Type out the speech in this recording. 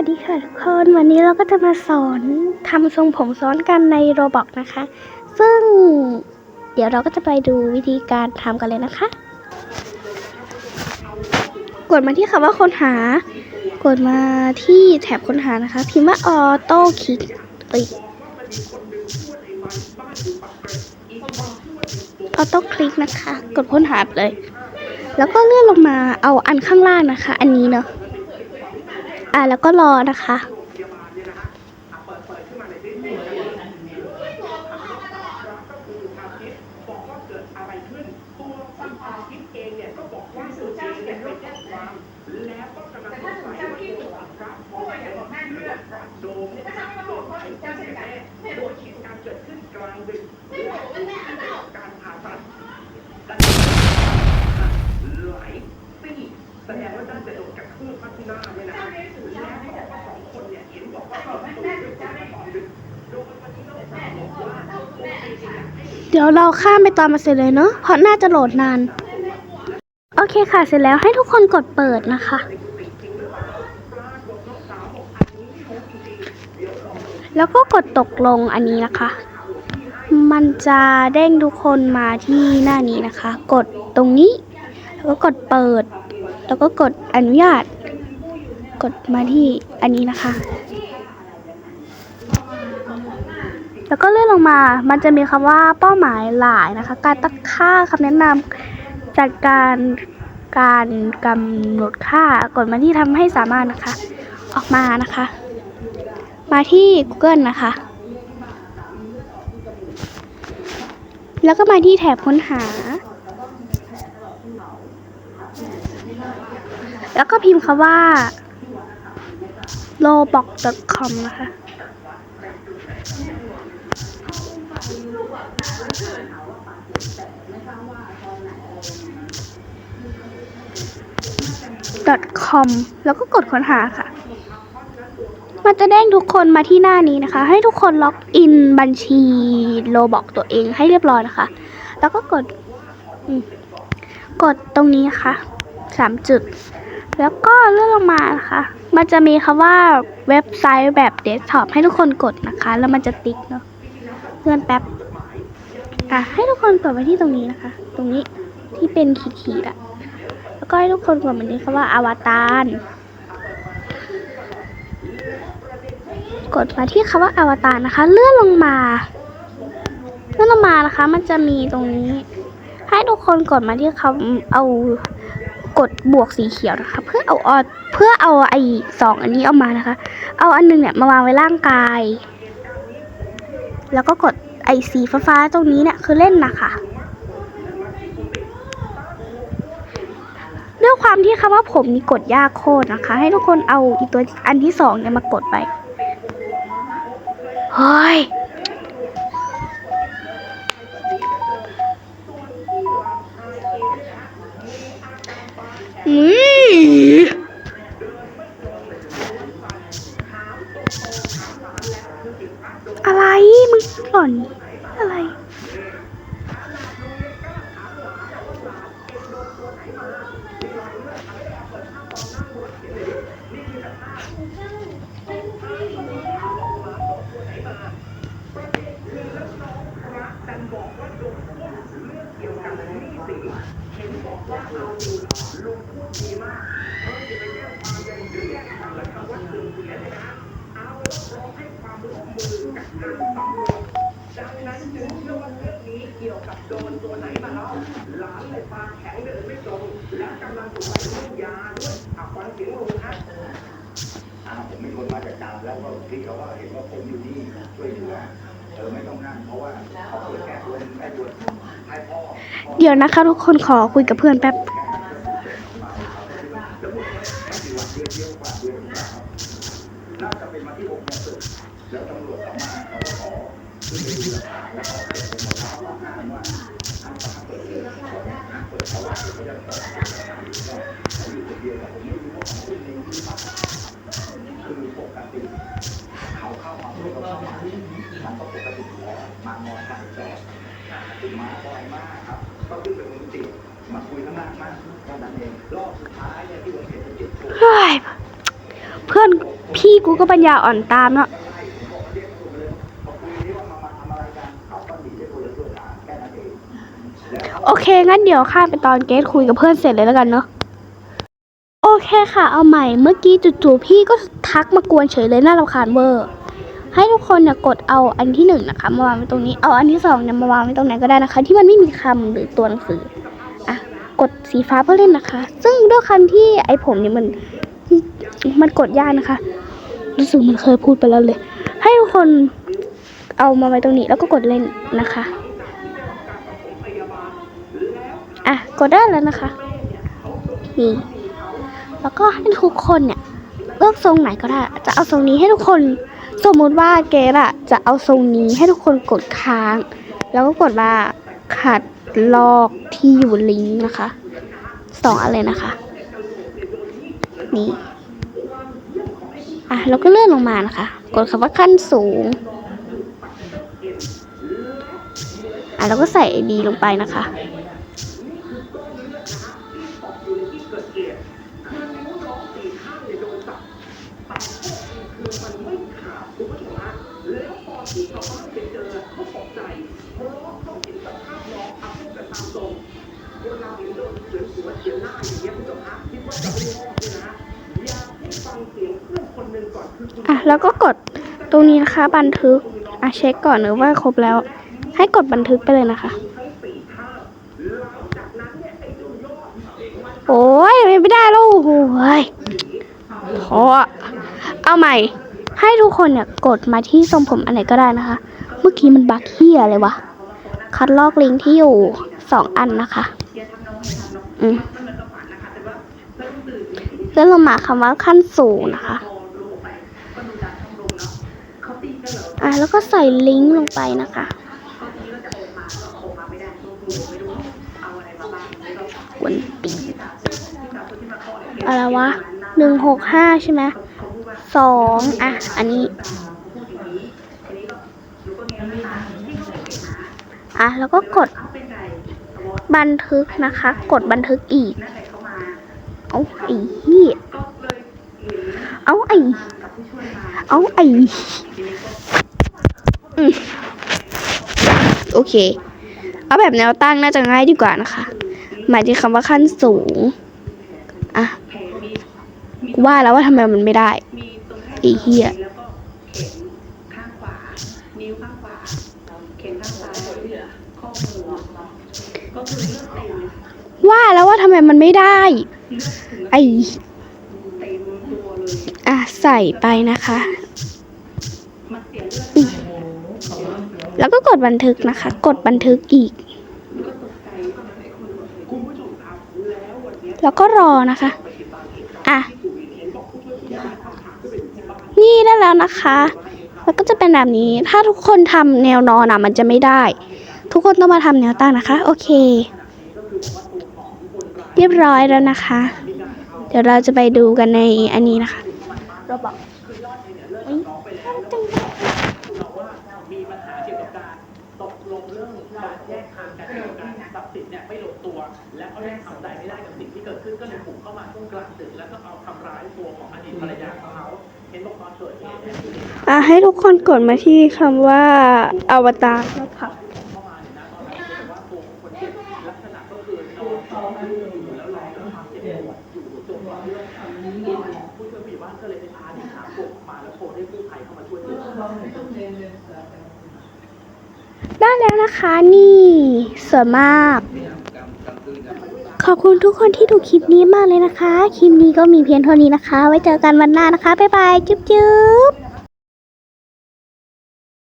วัสดีค่ะทุกคนวันนี้เราก็จะมาสอนทำทรงผมซ้อนกันในโรบอกนะคะ ซึ่งเดี๋ยวเราก็จะไปดูวิธีการทำกันเลยนะคะ กดมาที่คำว่าค้นหา กดมาที่แถบค้นหานะคะ พิมพ์ว่าออโต้คลิกเอ้ยออโต้คลิกนะคะ กดค้นหาเลย แล้วก็เลื่อนลงมาเอาอันข้างล่างนะคะ อันนี้เนาะ อ่าแล้วก็รอนะคะแสดงว่าน่าจะโดนกระทืบพัฒนาเนี่ยนะแล้วบอกว่าสองคนเนี่ยเห็นบอกว่าเขาไม่ได้เป็นเจ้าแม่ของดึกโดนวันนี้เราบอกว่า เดี๋ยวเราข้ามไปตอนมาเสร็จเลยเนาะเพราะน่าจะโหลดนาน โอเคค่ะเสร็จแล้วให้ทุกคนกดเปิดนะคะ แล้วก็กดตกลงอันนี้นะคะ มันจะเด้งทุกคนมาที่หน้านี้นะคะ กดตรงนี้ แล้วก็กดเปิด แล้วก็กดอนุญาต กดมาที่อันนี้นะคะ แล้วก็เลื่อนลงมา มันจะมีคำว่าเป้าหมายหลายนะคะ การตั้งค่าคำแนะนำจัดการการกำหนดค่ากดมาที่ทำให้สามารถนะคะ ออกมานะคะ มาที่ Google นะคะ แล้วก็มาที่แถบค้นหา แล้วก็พิมพ์คำว่า roblox.com นะคะ .com แล้วก็กดค้นหาค่ะ มันจะเด้งทุกคนมาที่หน้านี้นะคะ ให้ทุกคนล็อกอินบัญชีโลบอกตัวเองให้เรียบร้อยนะคะ แล้วก็กดกดตรงนี้นะคะสามจุด แล้วก็เลื่อนลงมานะคะ มันจะมีคำว่าเว็บไซต์แบบเดสก์ท็อปให้ทุกคนกดนะคะ แล้วมันจะติ๊กเนาะ เลื่อนแป๊บ อะ ให้ทุกคนกดไปที่ตรงนี้นะคะ ตรงนี้ที่เป็นขีดๆอะแล้วก็ให้ทุกคนกดเหมือนนี้คำว่าอวตาร กดมาที่คำว่าอวตารนะคะ เลื่อนลงมา เลื่อนลงมานะคะ มันจะมีตรงนี้ ให้ทุกคนกดมาที่คำเอากดบวกสีเขียวนะคะ เพื่อเอาออเพื่อเอาไอ้สองอันนี้ออกมานะคะ เอาอันหนึงเนี่ยมาวางไว้ร่างกาย แล้วก็กดไอสีฟ้าๆตรงนี้เนี่ยคือเล่นนะคะด้วยความที่คำว่าผมนี่กดยากโคตรนะคะ ให้ทุกคนเอาอีกตัวอันที่สองเนี่ยมากดไปเฮ้ยอืมอะไร มึงหล่อนอะไร ดังนั้นจึงเชื่อว่าเรื่องนี้เกี่ยวกับโดนตัวไหนมาแล้วหลานเลยปากแข็งเดินไม่ตรงและกำลังถูกไปรุ่นยาด้วยอะฟังเสียงลุงครับอ่าผมเป็นคนมาจากามแล้วก็พี่เขาก็เห็นว่าผมอยู่นี่ช่วยเหลือเออไม่ต้องนั่งเพราะว่าเขาเปิดแก้ตัวให้ตัวให้พ่อ เดี๋ยวนะคะทุกคนขอคุยกับเพื่อนแป๊บ เพื่อนพี่กูก็ปัญญาอ่อนตามเนาะ โอเค งั้นเดี๋ยวข้ามไปตอนเกสคุยกับเพื่อนเสร็จเลยแล้วกันเนาะโอเคค่ะ เอาใหม่เมื่อกี้จู่ๆพี่ก็ทักมากวนเฉยเลยน่ารำคาญเวอร์ ให้ทุกคนเนี่ยกดเอาอันที่หนึ่งนะคะ มาวางไว้ตรงนี้เอาอันที่สองเนี่ยมาวางไว้ตรงไหนก็ได้นะคะ ที่มันไม่มีคำหรือตัวหนังสืออะกดสีฟ้าเพื่อเล่นนะคะ ซึ่งด้วยคำที่ไอผมเนี่ยมันมันกดยากนะคะรู้สึกมันเคยพูดไปแล้วเลย ให้ทุกคนเอามาไว้ตรงนี้แล้วก็กดเล่นนะคะ อะกดได้แล้วนะคะนี่แล้วก็ให้ทุกคนเนี่ยเลือกทรงไหนก็ได้ จะเอาทรงนี้ให้ทุกคน สมมุติว่าเกดอะจะเอาทรงนี้ให้ทุกคนกดค้าง แล้วก็กดว่าขัดลอกที่อยู่ลิงก์นะคะสองอะไรนะคะ นี่อะแล้วก็เลื่อนลงมานะคะ กดคำว่าขั้นสูงอะแล้วก็ใส่ดีลงไปนะคะ อะแล้วก็กดตรงนี้นะคะบันทึกอะเช็คก่อนหรือว่าครบแล้ว ให้กดบันทึกไปเลยนะคะ โอ้ยไม่ได้แล้วโอ้ยพอเอาใหม่ ให้ทุกคนเนี่ยกดมาที่ทรงผมอันไหนก็ได้นะคะ เมื่อกี้มันบักเฮียเลยวะคัดลอกลิงก์ที่อยู่สองอันนะคะ เลื่อนลงมาคำว่าขั้นสูงนะคะอะแล้วก็ใส่ลิงก์ลงไปนะคะกวนตีนอะไรวะหนึ่งหกห้าใช่ไหมสองอะ อันนี้ อะ แล้วก็กด บันทึกนะคะ กดบันทึกอีก เอาไอ้เหี้ยเอาไอ้เอาไอ้อโอเค เอาแบบแนวตั้งน่าจะง่ายดีกว่านะคะ หมายถึงคำว่าขั้นสูง อะ ว่าแล้วว่าทำไมมันไม่ได้ไอีเหี้ย แล้วก็เข็มข้างขวา นิ้วข้างขวา เข็มข้างซ้ายข้อมือก็คือเลือดเต็ม ว่าแล้วว่าทำไมมันไม่ได้ ไอเต็มตัวเลยอะใส่ไปนะคะมันเสียเลือดแล้วก็กดบันทึกนะคะ กดบันทึกอีกก็ตกใจคุณผู้ชมครับแล้ววันนี้แล้วก็รอนะคะ อะ นี่ได้แล้วนะคะ แล้วก็จะเป็นแบบนี้ ถ้าทุกคนทำแนวนอนอะ มันจะไม่ได้ ทุกคนต้องมาทำแนวตั้งนะคะ โอเค เรียบร้อยแล้วนะคะ เดี๋ยวเราจะไปดูกันในอันนี้นะคะเราบอกมีปัญหาเกี่ยวกับการตกลงเรื่องการแยกทางกันเกี่ยวกับการทรัพย์สินเนี่ยไอ้จังห็นบอกตอนเกิดเหตุเนี่ยอะให้ทุกคนกดมาที่คำว่าอวตารนะคะ ได้แล้วนะคะนี่สวยมาก ขอบคุณทุกคนที่ดูคลิปนี้มากเลยนะคะ คลิปนี้ก็มีเพียงเท่านี้นะคะ ไว้เจอกันวันหน้านะคะ บ๊ายบาย จุ๊บจุ๊บ